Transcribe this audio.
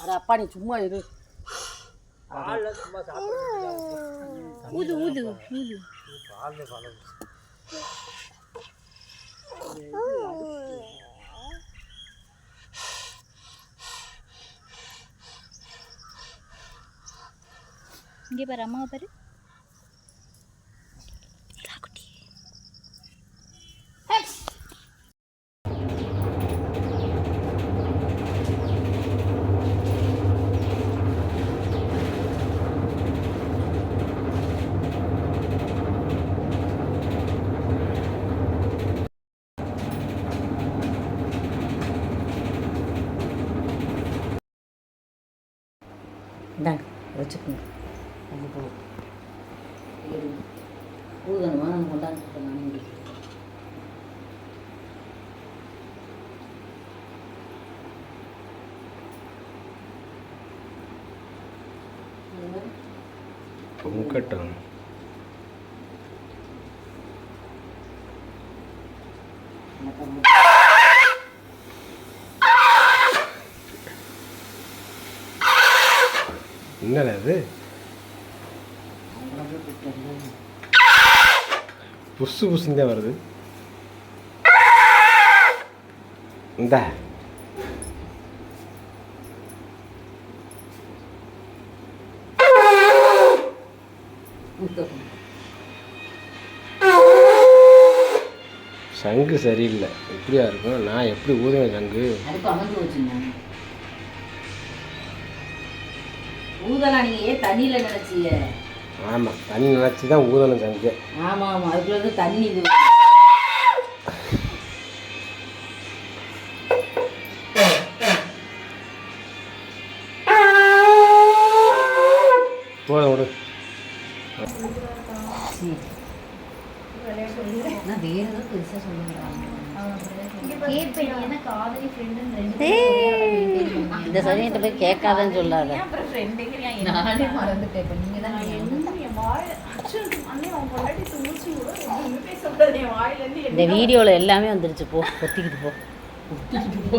அட அப்பா நீ சும்மா இரு. ஊது ஊது ஊது. இங்கே பாரு அம்மாவை பாரு. இந்தாங்க வச்சுக்கோங்க. ஊதணுமா கொண்டாந்து நானே முக்கட்டும் என்னடா அது புசு புசுந்தே வருது. இந்த. சங்கு சரியில்லை. எப்படியா இருக்கும்? நான் எப்படி ஊதுவேன் சங்கு? ஊதலாம் நீங்கள் ஏன் தண்ணியில் நினச்சிய. ஆமாம் தண்ணி நினச்சி தான் ஊதணும் சங்கு ஆமாம் ஆமாம் அதுக்குள்ள தண்ணி இது போதும் விடு. நான் வேறு ஏதோ பெருசாக சொல்லுங்கிறாங்க இந்த சரியத்தை போய் கேட்காதன்னு சொல்லாத. நானே மறந்துட்டேன். இப்போ நீங்கள் தான் இந்த வீடியோவில் எல்லாமே வந்துருச்சு. போ கொத்திக்கிட்டு போ. கொத்திக்கிட்டு போ.